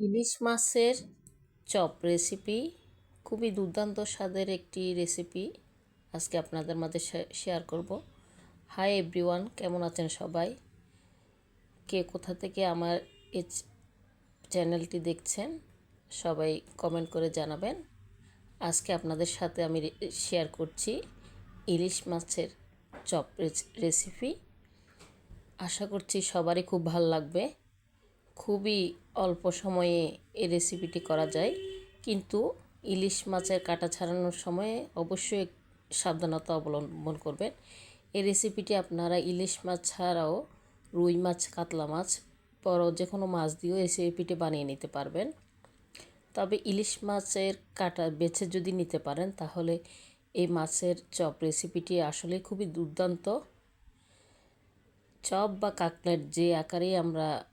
ইলিশ মাছের chop recipe খুবই দুর্দান্ত স্বাদের একটি রেসিপি আজকে আপনাদের মাঝে শেয়ার করব। হাই এভরিওয়ান কেমন আছেন সবাই? কে কোথা থেকে আমার এই চ্যানেলটি দেখছেন, সবাই কমেন্ট করে জানাবেন। আজকে আপনাদের সাথে আমি শেয়ার করছি ইলিশ মাছের চপ রেস- রেসিপি আশা করছি সবারই খুব ভালো লাগবে। খুবই অল্প সময়ে এই রেসিপিটি করা যায়। কিন্তু ইলিশ মাছের কাটা ছাড়ানোর সময়ে অবশ্যই সাবধানতা অবলম্বন করবেন। এই রেসিপিটি আপনারা ইলিশ মাছ ছাড়াও রুই মাছ, কাতলা মাছ, বড় যে কোনো মাছ দিয়েও রেসিপিটি বানিয়ে নিতে পারবেন। তবে ইলিশ মাছের কাটা বেছে যদি নিতে পারেন, তাহলে এই মাছের চপ রেসিপিটি আসলে খুবই দুর্দান্ত। চপ বা কাকলেট যে আকারেই আমরা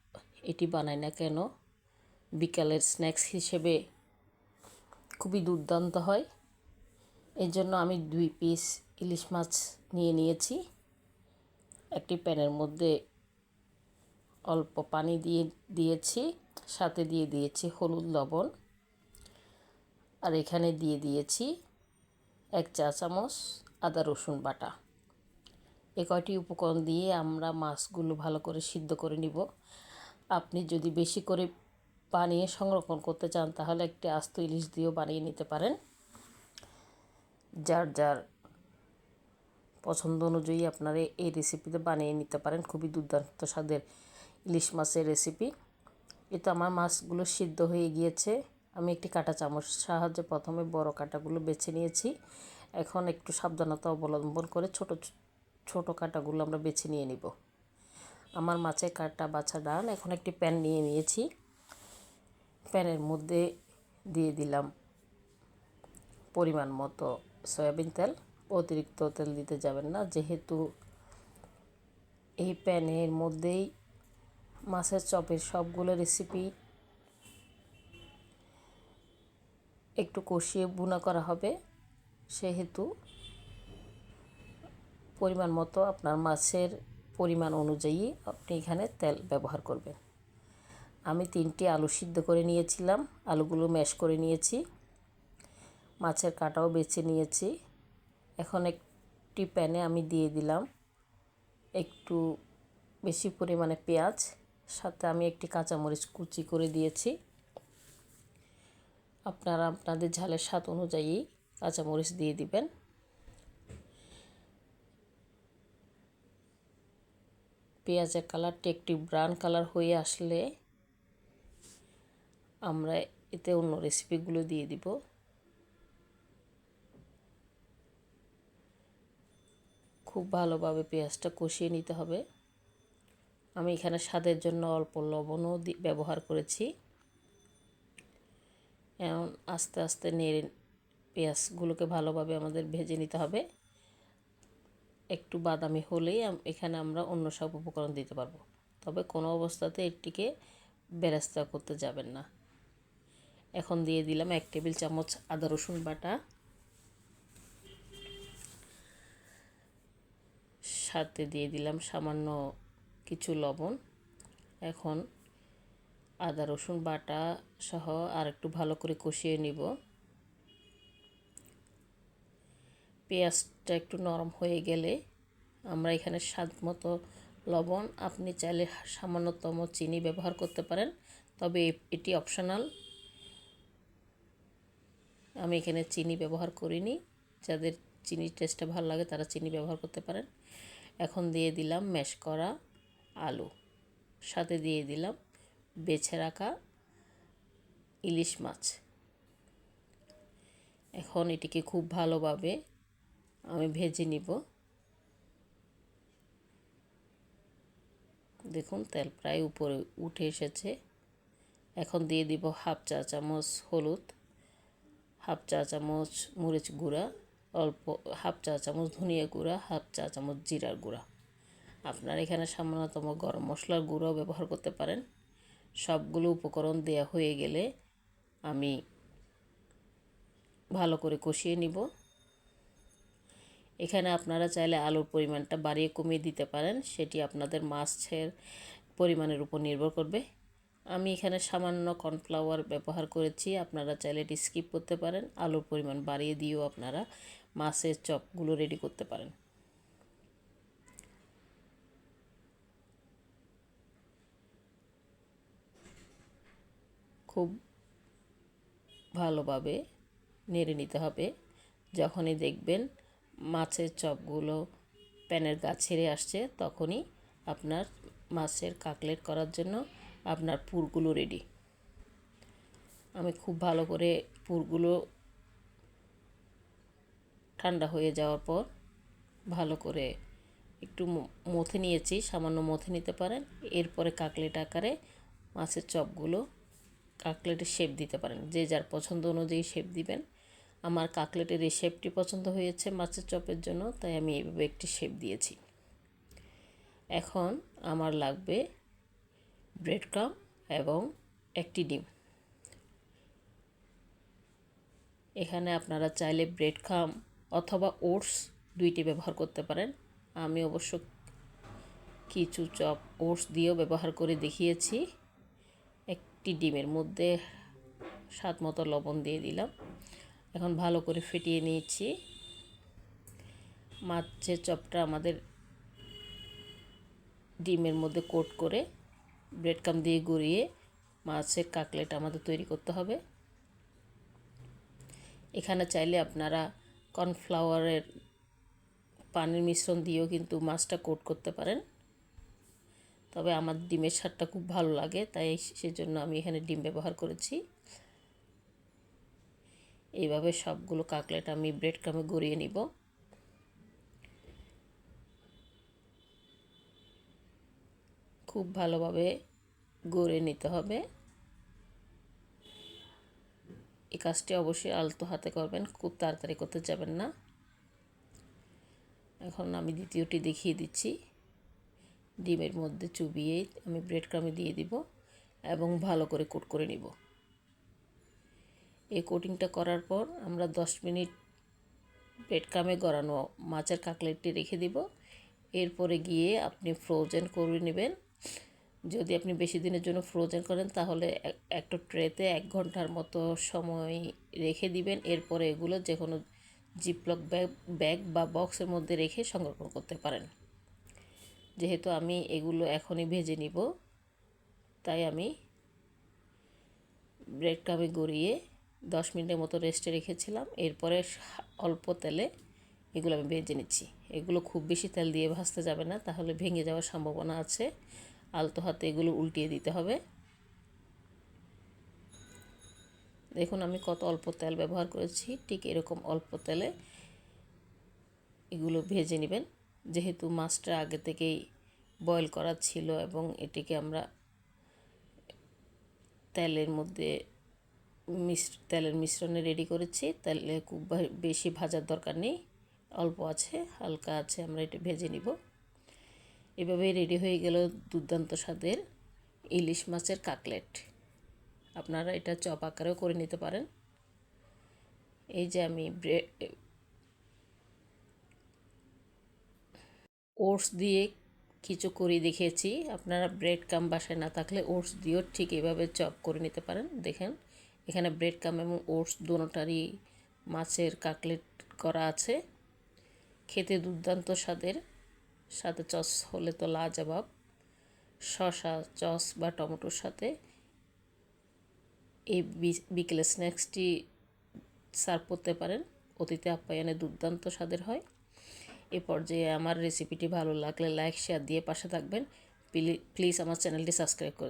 এটি বানাই না কেন? বিকালের স্ন্যাক্স হিসেবে খুবই দুর্দান্ত হয়। এই জন্য আমি দুই পিস ইলিশ মাছ নিয়ে নিয়েছি। একটি প্যানের মধ্যে অল্প পানি দিয়ে দিয়েছি, সাথে দিয়ে দিয়েছি হলুদ লবণ। আর এখানে দিয়ে দিয়েছি এক চা চামচ আদা রসুন বাটা। এ কয়টি উপকরণ দিয়ে আমরা মাছগুলো ভালো করে সিদ্ধ করে নিব? আপনি যদি বেশি করে বানিয়ে সংরক্ষণ করতে চান, তাহলে একটি আস্ত ইলিশ দিয়েও বানিয়ে নিতে পারেন। যার যার পছন্দ অনুযায়ী আপনারা এই রেসিপিতে বানিয়ে নিতে পারেন। খুবই দুর্দান্ত স্বাদের ইলিশ মাছের রেসিপি। এ তো আমার মাছগুলো সিদ্ধ হয়ে গিয়েছে। আমি একটি কাঁটা চামচ সাহায্যে প্রথমে বড় কাঁটাগুলো বেছে নিয়েছি। এখন একটু সাবধানতা অবলম্বন করে ছোট ছোট কাঁটাগুলো আমরা বেছে নিয়ে নিব। আমার মাছের কাঁটা বাছা ডাল। এখন একটি প্যান নিয়ে নিয়েছি। প্যানের মধ্যে দিয়ে দিলাম পরিমাণ মতো সয়াবিন তেল। অতিরিক্ত তেল দিতে যাবেন না, যেহেতু এই প্যানের মধ্যেই মাছের চপের সবগুলো রেসিপি একটু কষিয়ে বুনা করা হবে। সেহেতু পরিমাণ মতো আপনার মাছের পরিমাণ অনুযায়ী আপনি এখানে তেল ব্যবহার করবেন। আমি তিনটি আলু সিদ্ধ করে নিয়েছিলাম, আলুগুলো ম্যাশ করে নিয়েছি, মাছের কাটাও বেছে নিয়েছি। এখন একটি প্যানে আমি দিয়ে দিলাম একটু বেশি পরিমাণে পেঁয়াজ, সাথে আমি একটি কাঁচামরিচ কুচি করে দিয়েছি। আপনারা আপনাদের ঝালের স্বাদ অনুযায়ী কাঁচামরিচ দিয়ে দিবেন। পেঁয়াজের কালারটি একটি ব্রাউন কালার হয়ে আসলে আমরা এতে অন্য রেসিপিগুলো দিয়ে দিব। খুব ভালোভাবে পেঁয়াজটা কষিয়ে নিতে হবে। আমি এখানে স্বাদের জন্য অল্প লবণও ব্যবহার করেছি। এখন আস্তে আস্তে নেড়ে, পেঁয়াজগুলোকে ভালোভাবে আমাদের ভেজে নিতে হবে। একটু বাদামি হলেই এখানে আমরা অন্য সব উপকরণ দিতে পারব। তবে কোনো অবস্থাতে এটিকে বেরেস্তা করতে যাবেন না। এখন দিয়ে দিলাম এক টেবিল চামচ আদা রসুন বাটা। সাথে দিয়ে দিলাম সামান্য কিছু লবণ। এখন আদা রসুন বাটা সহ আর একটু ভালো করে কষিয়ে নিব। পেঁয়াজটা একটু নরম হয়ে গেলে আমরা এখানে স্বাদ মতো লবণ, আপনি চাইলে সামান্যতম চিনি ব্যবহার করতে পারেন, তবে এটি অপশনাল আমি এখানে চিনি ব্যবহার করিনি, যাদের চিনির টেস্টটা ভালো লাগে তারা চিনি ব্যবহার করতে পারেন। এখন দিয়ে দিলাম ম্যাশ করা আলু, সাথে দিয়ে দিলাম বেছে রাখা ইলিশ মাছ। এখন এটিকে খুব ভালোভাবে আমি ভেজে নিব। দেখুন, তেল প্রায় উপরে উঠে এসেছে। এখন দিয়ে দিব হাফ চা চামচ হলুদ, হাফ চা চামচ মরিচ গুঁড়া, অল্প হাফ চা চামচ ধনিয়া গুঁড়া, হাফ চা চামচ জিরার গুঁড়া। আপনার এখানে সামান্যতম গরম মশলার গুঁড়াও ব্যবহার করতে পারেন। সবগুলো উপকরণ দেয়া হয়ে গেলে আমি ভালো করে কষিয়ে নিব। এখানে আপনারা চাইলে আলুর পরিমাণটা বাড়িয়ে কমিয়ে দিতে পারেন, সেটি আপনাদের মাছের পরিমাণের উপর নির্ভর করবে। আমি এখানে সামান্য কর্নফ্লাওয়ার ব্যবহার করেছি, আপনারা চাইলে এটি স্কিপ করতে পারেন, আলুর পরিমাণ বাড়িয়ে দিয়েও আপনারা মাছের চপগুলো রেডি করতে পারেন। খুব ভালোভাবে নেড়ে নিতে হবে, যখনই দেখবেন মাছের চপগুলো প্যানের গা ছেড়ে আসছে, তখনই আপনার মাছের কাকলেট করার জন্য আপনার পুরগুলো রেডি আমি খুব ভালো করে পুরগুলো ঠান্ডা হয়ে যাওয়ার পর ভালো করে একটু মথে নিয়েছি, সামান্য মথে নিতে পারেন। এরপরে কাকলেট আকারে মাছের চপগুলো কাকলেটের শেপ দিতে পারেন। যে যার পছন্দ অনুযায়ী শেপ দিবেন। আমার কাকলেটের এই শেপটি পছন্দ হয়েছে মাছের চপের জন্য, তাই আমি এইভাবে একটি শেপ দিয়েছি। এখন আমার লাগবে ব্রেড ক্রাম এবং একটি ডিম। এখানে আপনারা চাইলে ব্রেড ক্রাম অথবা ওটস দুইটি ব্যবহার করতে পারেন। আমি অবশ্য কিছু চপ ওটস দিয়েও ব্যবহার করে দেখিয়েছি। একটি ডিমের মধ্যে স্বাদ মতো লবণ দিয়ে দিলাম। এখন ভালো করে ফেটিয়ে নিয়েছি। মাছের চপটা আমাদের ডিমের মধ্যে কোট করে ব্রেড কাম দিয়ে গড়িয়ে মাছের কাকলেট আমাদের তৈরি করতে হবে। এখানে চাইলে আপনারা কর্নফ্লাওয়ারের পানির মিশ্রণ দিয়েও কিন্তু মাছটা কোট করতে পারেন। তবে আমার ডিমের স্বাদটা খুব ভালো লাগে, তাই সেজন্য আমি এখানে ডিম ব্যবহার করেছি। এইভাবে সবগুলো কাকলেট আমি ব্রেড কামে গড়িয়ে নিব। খুব ভালোভাবে গড়ে নিতে হবে। এই কাজটি অবশ্যই আলতো হাতে করবেন, খুব তাড়াতাড়ি করতে যাবেন না। এখন আমি দ্বিতীয়টি দেখিয়ে দিচ্ছি। ডিমের মধ্যে চুবিয়ে আমি ব্রেড ক্রামে দিয়ে দিব এবং ভালো করে কোট করে নিব। এই কোটিংটা করার পর আমরা দশ মিনিট ব্রেড ক্রামে গড়ানো মাছের কাকলেটটি রেখে দিব। এরপরে গিয়ে আপনি ফ্রোজেন করে নেবেন। যদি আপনি বেশি দিনের জন্য ফ্রোজেন করেন, তাহলে একটা ট্রেতে এক ঘণ্টার মতো সময় রেখে দিবেন। এরপরে এগুলো যে কোনো জিপলক ব্যাগ ব্যাগ বা বক্সের মধ্যে রেখে সংরক্ষণ করতে পারেন। যেহেতু আমি এগুলো এখনই ভেজে নিব, তাই আমি ব্রেড কামে গড়িয়ে দশ মিনিটের মতো রেস্টে রেখেছিলাম। এরপরে অল্প তেলে এগুলো আমি ভেজে নিচ্ছি। এগুলো খুব বেশি তেল দিয়ে ভাজতে যাবে না, তাহলে ভেঙে যাওয়ার সম্ভাবনা আছে। আলতো হাতে এগুলো উল্টিয়ে দিতে হবে। দেখুন আমি কত অল্প তেল ব্যবহার করেছি, ঠিক এরকম অল্প তেলে এগুলো ভেজে নেবেন। যেহেতু মাছটা আগে থেকেই বয়েল করা ছিল এবং এটিকে আমরা তেলের মধ্যে মিশ্র, তেলের মিশ্রণে রেডি করেছি। তেলে খুব বেশি ভাজার দরকার নেই। অল্প আছে, হালকা আছে, আমরা এটা ভেজে নিব। এভাবেই রেডি হয়ে গেল দুর্দান্ত স্বাদের ইলিশ মাছের কাকলেট। আপনারা এটা চপ আকারেও করে নিতে পারেন। এই যে আমি ওটস দিয়ে কিছু করে দেখিয়েছি। আপনারা ব্রেড কাম বাসায় না থাকলে ওটস দিয়েও ঠিক এভাবে চপ করে নিতে পারেন। দেখেন এখানে ব্রেড কাম এবং ওটস দুটারই মাছের কাকলেট করা আছে। খেতে দুর্দান্ত স্বাদের। সাথে চস হলে তো লাজবাব। শশা চস বা টমেটোর সাথে এই বিকেলে স্ন্যাক্সটি সার্ভ করতে পারেন। অতিথি আপ্যায়নে দুর্দান্ত স্বাদের হয়। এ পর্যায়ে আমার রেসিপিটি ভালো লাগলে লাইক শেয়ার দিয়ে পাশে থাকবেন। প্লিজ আমার চ্যানেলটি সাবস্ক্রাইব করে